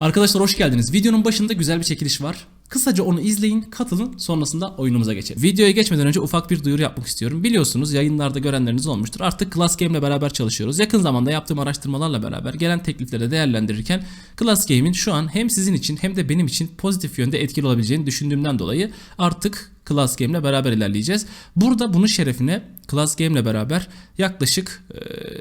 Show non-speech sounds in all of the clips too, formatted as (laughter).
Arkadaşlar hoş geldiniz. Videonun başında güzel bir çekiliş var. Kısaca onu izleyin, katılın, sonrasında oyunumuza geçelim. Videoya geçmeden önce ufak bir duyuru yapmak istiyorum. Biliyorsunuz yayınlarda görenleriniz olmuştur. Artık Class Game ile beraber çalışıyoruz. Yakın zamanda yaptığım araştırmalarla beraber gelen teklifleri de değerlendirirken Class Game'in şu an hem sizin için hem de benim için pozitif yönde etkili olabileceğini düşündüğümden dolayı artık Class Game ile beraber ilerleyeceğiz. Burada bunun şerefine Class Game ile beraber yaklaşık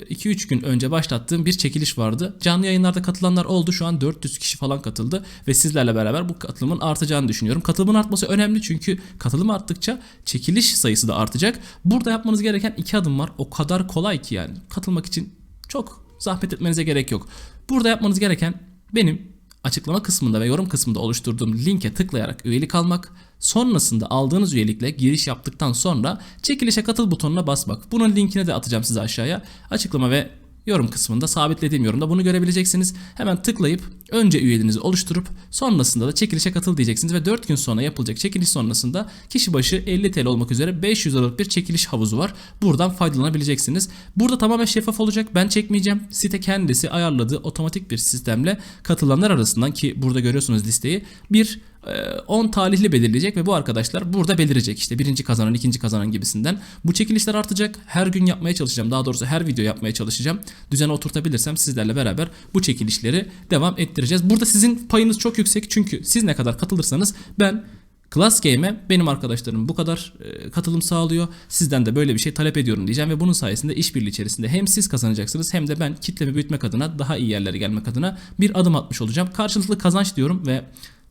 2-3 gün önce başlattığım bir çekiliş vardı. Canlı yayınlarda katılanlar oldu. Şu an 400 kişi falan katıldı ve sizlerle beraber bu katılımın artacağını düşünüyorum. Katılımın artması önemli çünkü katılım arttıkça çekiliş sayısı da artacak. Burada yapmanız gereken iki adım var. O kadar kolay ki yani. Katılmak için çok zahmet etmenize gerek yok. Burada yapmanız gereken benim açıklama kısmında ve yorum kısmında oluşturduğum linke tıklayarak üyelik almak. Sonrasında aldığınız üyelikle giriş yaptıktan sonra çekilişe katıl butonuna basmak. Bunun linkini de atacağım size aşağıya. Açıklama ve yorum kısmında sabitlediğim yorumda bunu görebileceksiniz. Hemen tıklayıp önce üyeliğinizi oluşturup sonrasında da çekilişe katıl diyeceksiniz ve 4 gün sonra yapılacak çekiliş sonrasında kişi başı 50 TL olmak üzere 500 liralık bir çekiliş havuzu var. Buradan faydalanabileceksiniz. Burada tamamen şeffaf olacak. Ben çekmeyeceğim. Site kendisi ayarladığı otomatik bir sistemle katılanlar arasından ki burada görüyorsunuz listeyi bir 10 talihli belirleyecek ve bu arkadaşlar burada belirecek. İşte birinci kazanan, ikinci kazanan gibisinden. Bu çekilişler artacak. Her gün yapmaya çalışacağım. Daha doğrusu her video yapmaya çalışacağım. Düzene oturtabilirsem sizlerle beraber bu çekilişleri devam ettireceğiz. Burada sizin payınız çok yüksek çünkü siz ne kadar katılırsanız ben Class Game'e benim arkadaşlarım bu kadar e, katılım sağlıyor. Sizden de böyle bir şey talep ediyorum diyeceğim ve bunun sayesinde işbirliği içerisinde hem siz kazanacaksınız hem de ben kitlemi büyütmek adına daha iyi yerlere gelmek adına bir adım atmış olacağım. Karşılıklı kazanç diyorum ve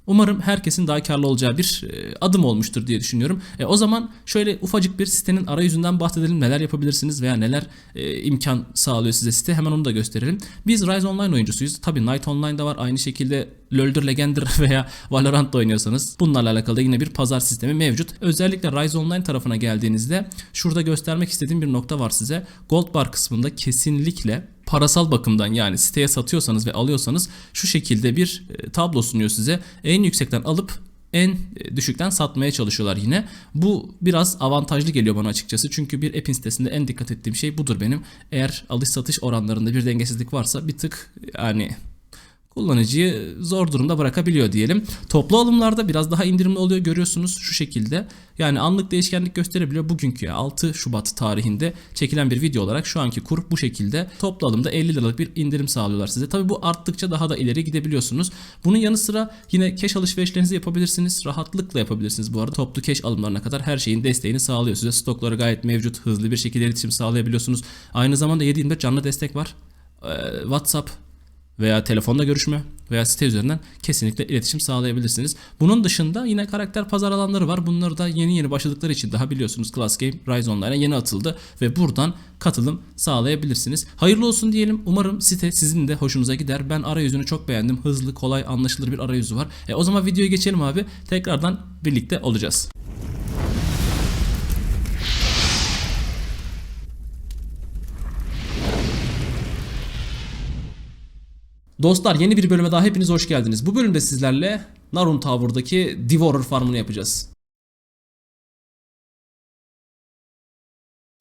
Umarım herkesin daha karlı olacağı bir e, adım olmuştur diye düşünüyorum. E, o zaman şöyle ufacık bir sitenin arayüzünden bahsedelim. Neler yapabilirsiniz veya neler e, imkan sağlıyor size site. Hemen onu da gösterelim. Biz Rise Online oyuncusuyuz. Tabi Night Online'da var. Aynı şekilde LoL'dur, Legend'dir (laughs) veya Valorant'da oynuyorsanız bunlarla alakalı da yine bir pazar sistemi mevcut. Özellikle Rise Online tarafına geldiğinizde şurada göstermek istediğim bir nokta var size. Gold Bar kısmında kesinlikle parasal bakımdan yani siteye satıyorsanız ve alıyorsanız şu şekilde bir e, tablo sunuyor size. En yüksekten alıp en e, düşükten satmaya çalışıyorlar yine. Bu biraz avantajlı geliyor bana açıkçası. Çünkü bir app'in sitesinde en dikkat ettiğim şey budur benim. Eğer alış satış oranlarında bir dengesizlik varsa bir tık yani kullanıcıyı zor durumda bırakabiliyor diyelim. Toplu alımlarda biraz daha indirimli oluyor görüyorsunuz şu şekilde. Yani anlık değişkenlik gösterebiliyor. Bugünkü 6 Şubat tarihinde çekilen bir video olarak şu anki kur bu şekilde. Toplu alımda 50 liralık bir indirim sağlıyorlar size. Tabi bu arttıkça daha da ileri gidebiliyorsunuz. Bunun yanı sıra yine cash alışverişlerinizi yapabilirsiniz. Rahatlıkla yapabilirsiniz bu arada. Toplu cash alımlarına kadar her şeyin desteğini sağlıyor size. Stokları gayet mevcut. Hızlı bir şekilde iletişim sağlayabiliyorsunuz. Aynı zamanda 7/24 canlı destek var. Ee, WhatsApp veya telefonda görüşme veya site üzerinden kesinlikle iletişim sağlayabilirsiniz. Bunun dışında yine karakter pazar alanları var. Bunları da yeni yeni başladıkları için daha biliyorsunuz Class Game Rise Online'a yeni atıldı ve buradan katılım sağlayabilirsiniz. Hayırlı olsun diyelim. Umarım site sizin de hoşunuza gider. Ben arayüzünü çok beğendim. Hızlı, kolay, anlaşılır bir arayüzü var. E, o zaman videoya geçelim abi. Tekrardan birlikte olacağız. Dostlar yeni bir bölüme daha hepiniz hoş geldiniz. Bu bölümde sizlerle Narun Tower'daki Devourer farmını yapacağız.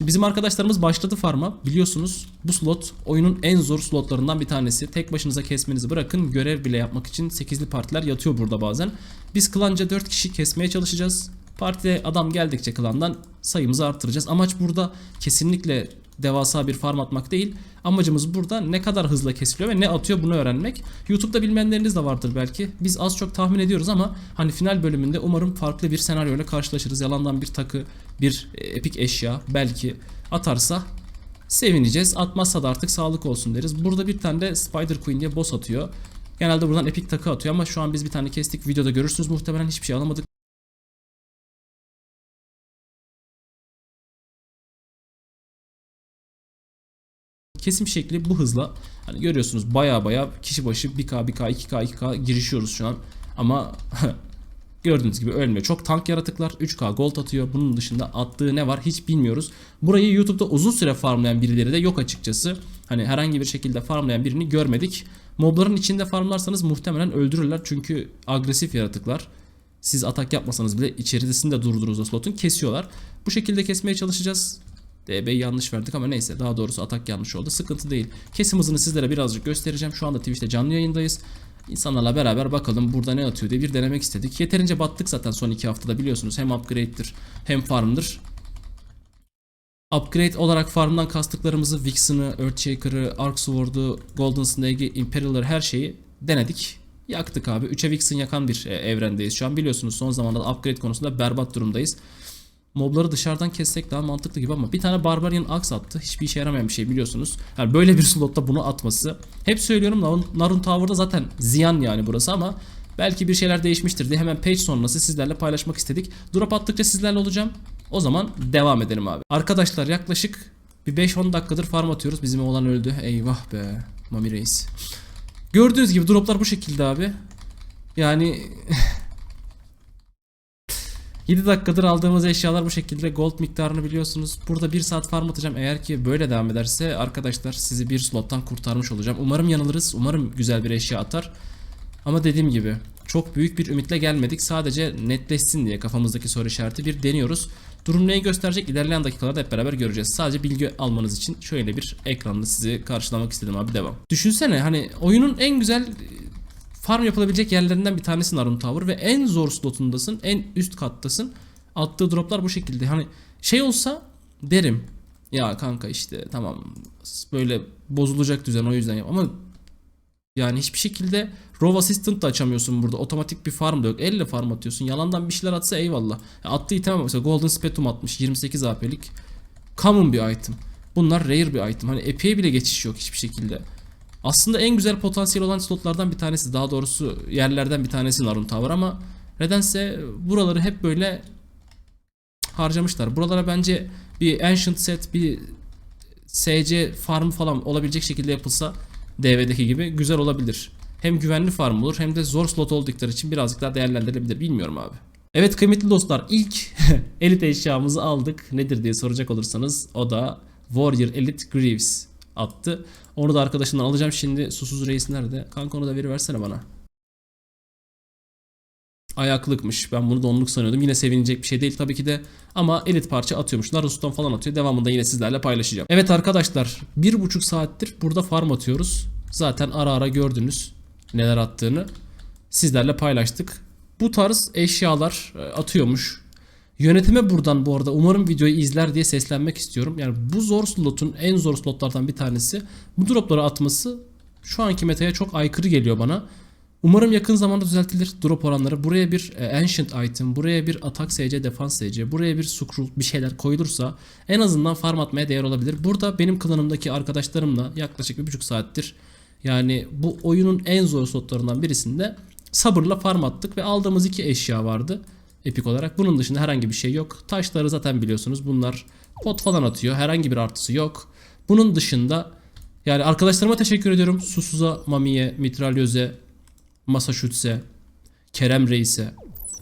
Bizim arkadaşlarımız başladı farma. Biliyorsunuz bu slot oyunun en zor slotlarından bir tanesi. Tek başınıza kesmenizi bırakın görev bile yapmak için 8'li partiler yatıyor burada bazen. Biz klanca 4 kişi kesmeye çalışacağız. Partide adam geldikçe klandan sayımızı arttıracağız. Amaç burada kesinlikle devasa bir farm atmak değil. Amacımız burada ne kadar hızla kesiliyor ve ne atıyor bunu öğrenmek. YouTube'da bilmeyenleriniz de vardır belki. Biz az çok tahmin ediyoruz ama hani final bölümünde umarım farklı bir senaryoyla karşılaşırız. Yalandan bir takı, bir e, epik eşya belki atarsa sevineceğiz. Atmazsa da artık sağlık olsun deriz. Burada bir tane de Spider Queen diye boss atıyor. Genelde buradan epik takı atıyor ama şu an biz bir tane kestik. Videoda görürsünüz muhtemelen hiçbir şey alamadık. Kesim şekli bu hızla hani görüyorsunuz baya baya kişi başı 1K 1K 2K 2K girişiyoruz şu an ama (laughs) gördüğünüz gibi ölmüyor. Çok tank yaratıklar 3K gold atıyor. Bunun dışında attığı ne var hiç bilmiyoruz. Burayı YouTube'da uzun süre farmlayan birileri de yok açıkçası. Hani herhangi bir şekilde farmlayan birini görmedik. Mobların içinde farmlarsanız muhtemelen öldürürler çünkü agresif yaratıklar. Siz atak yapmasanız bile içerisinde durdurduğunuz o slotun kesiyorlar. Bu şekilde kesmeye çalışacağız. DB'yi yanlış verdik ama neyse daha doğrusu atak yanlış oldu. Sıkıntı değil. Kesim hızını sizlere birazcık göstereceğim. Şu anda Twitch'te canlı yayındayız. İnsanlarla beraber bakalım burada ne atıyor diye bir denemek istedik. Yeterince battık zaten son iki haftada biliyorsunuz. Hem upgrade'dir hem farm'dır. Upgrade olarak farmdan kastıklarımızı Vixen'ı, Earthshaker'ı, Arcsword'u, Golden Snake'i, Imperial'ları her şeyi denedik. Yaktık abi. 3'e Vixen yakan bir e, evrendeyiz şu an. Biliyorsunuz son zamanlarda upgrade konusunda berbat durumdayız. Mobları dışarıdan kessek daha mantıklı gibi ama bir tane Barbarian Axe attı. Hiçbir işe yaramayan bir şey biliyorsunuz. Yani böyle bir (laughs) slotta bunu atması. Hep söylüyorum Narun, Tower'da zaten ziyan yani burası ama belki bir şeyler değişmiştir diye hemen page sonrası sizlerle paylaşmak istedik. Drop attıkça sizlerle olacağım. O zaman devam edelim abi. Arkadaşlar yaklaşık bir 5-10 dakikadır farm atıyoruz. Bizim oğlan öldü. Eyvah be. Mami Reis. Gördüğünüz gibi droplar bu şekilde abi. Yani (laughs) 7 dakikadır aldığımız eşyalar bu şekilde gold miktarını biliyorsunuz. Burada 1 saat farm atacağım. Eğer ki böyle devam ederse arkadaşlar sizi bir slottan kurtarmış olacağım. Umarım yanılırız. Umarım güzel bir eşya atar. Ama dediğim gibi çok büyük bir ümitle gelmedik. Sadece netleşsin diye kafamızdaki soru işareti bir deniyoruz. Durum neyi gösterecek ilerleyen dakikalarda hep beraber göreceğiz. Sadece bilgi almanız için şöyle bir ekranda sizi karşılamak istedim abi devam. Düşünsene hani oyunun en güzel farm yapılabilecek yerlerinden bir tanesi Narun Tower ve en zor slotundasın, en üst kattasın. Attığı droplar bu şekilde. Hani şey olsa derim. Ya kanka işte tamam böyle bozulacak düzen o yüzden yap. Ama yani hiçbir şekilde Row Assistant da açamıyorsun burada. Otomatik bir farm da yok. Elle farm atıyorsun. Yalandan bir şeyler atsa eyvallah. Ya attığı item mesela Golden Spetum atmış. 28 AP'lik. Common bir item. Bunlar rare bir item. Hani epey'e bile geçiş yok hiçbir şekilde. Aslında en güzel potansiyel olan slotlardan bir tanesi. Daha doğrusu yerlerden bir tanesi Narun Tower ama nedense buraları hep böyle harcamışlar. Buralara bence bir Ancient Set, bir SC farm falan olabilecek şekilde yapılsa DV'deki gibi güzel olabilir. Hem güvenli farm olur hem de zor slot oldukları için birazcık daha değerlendirilebilir. Bilmiyorum abi. Evet kıymetli dostlar ilk (laughs) elit eşyamızı aldık. Nedir diye soracak olursanız o da Warrior Elite Greaves attı. Onu da arkadaşından alacağım şimdi. Susuz reis nerede? Kanka onu da veri versene bana. Ayaklıkmış. Ben bunu donluk sanıyordum. Yine sevinecek bir şey değil tabii ki de. Ama elit parça atıyormuş. Naruston falan atıyor. Devamında yine sizlerle paylaşacağım. Evet arkadaşlar. Bir buçuk saattir burada farm atıyoruz. Zaten ara ara gördünüz neler attığını. Sizlerle paylaştık. Bu tarz eşyalar e, atıyormuş. Yönetime buradan bu arada umarım videoyu izler diye seslenmek istiyorum. Yani bu zor slotun en zor slotlardan bir tanesi. Bu dropları atması şu anki metaya çok aykırı geliyor bana. Umarım yakın zamanda düzeltilir drop oranları. Buraya bir e, ancient item, buraya bir atak SC, defans SC, buraya bir scroll bir şeyler koyulursa en azından farm atmaya değer olabilir. Burada benim klanımdaki arkadaşlarımla yaklaşık bir buçuk saattir yani bu oyunun en zor slotlarından birisinde sabırla farm attık ve aldığımız iki eşya vardı epik olarak. Bunun dışında herhangi bir şey yok. Taşları zaten biliyorsunuz bunlar pot falan atıyor. Herhangi bir artısı yok. Bunun dışında yani arkadaşlarıma teşekkür ediyorum. Susuz'a, Mami'ye, Mitralyöz'e, Massachusetts'e, Kerem Reis'e,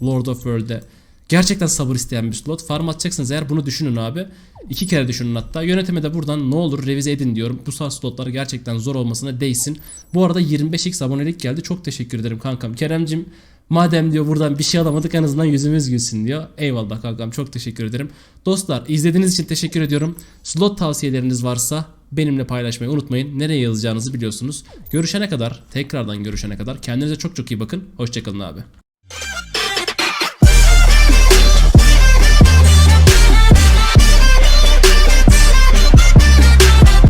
Lord of World'e. Gerçekten sabır isteyen bir slot. Farm atacaksınız eğer bunu düşünün abi. İki kere düşünün hatta. Yönetime de buradan ne olur revize edin diyorum. Bu tarz slotlar gerçekten zor olmasına değsin. Bu arada 25x abonelik geldi. Çok teşekkür ederim kankam. Keremcim madem diyor buradan bir şey alamadık en azından yüzümüz gülsün diyor. Eyvallah kankam çok teşekkür ederim. Dostlar izlediğiniz için teşekkür ediyorum. Slot tavsiyeleriniz varsa benimle paylaşmayı unutmayın. Nereye yazacağınızı biliyorsunuz. Görüşene kadar tekrardan görüşene kadar kendinize çok çok iyi bakın. Hoşçakalın abi.